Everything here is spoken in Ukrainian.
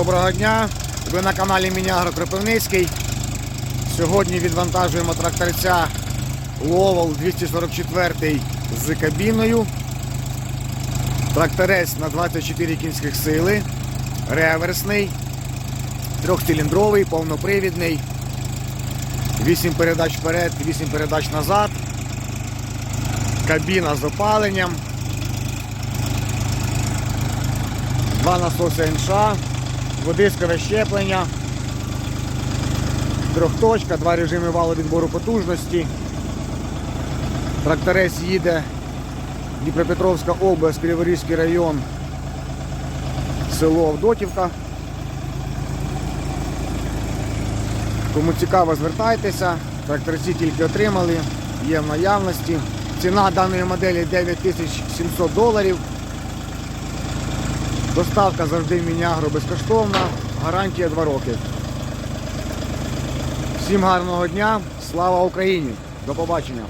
Доброго дня! Ви на каналі Мінягро Кропивницький. Сьогодні відвантажуємо тракторця Ловол 244 з кабіною. Тракторець на 24 кінських сили, реверсний, трьохциліндровий, повнопривідний, 8 передач вперед, 8 передач назад, кабіна з опаленням. Два насоси НШ, водискове щеплення, трьохточка, два режими валовідбору потужності. Тракторець їде Дніпропетровська область, Криворізький район, село Авдотівка. Кому цікаво, звертайтеся. Тракторці тільки отримали, є в наявності. Ціна даної моделі 9700 доларів. Доставка завжди в Мінягро безкоштовна, гарантія 2 роки. Всім гарного дня, слава Україні! До побачення!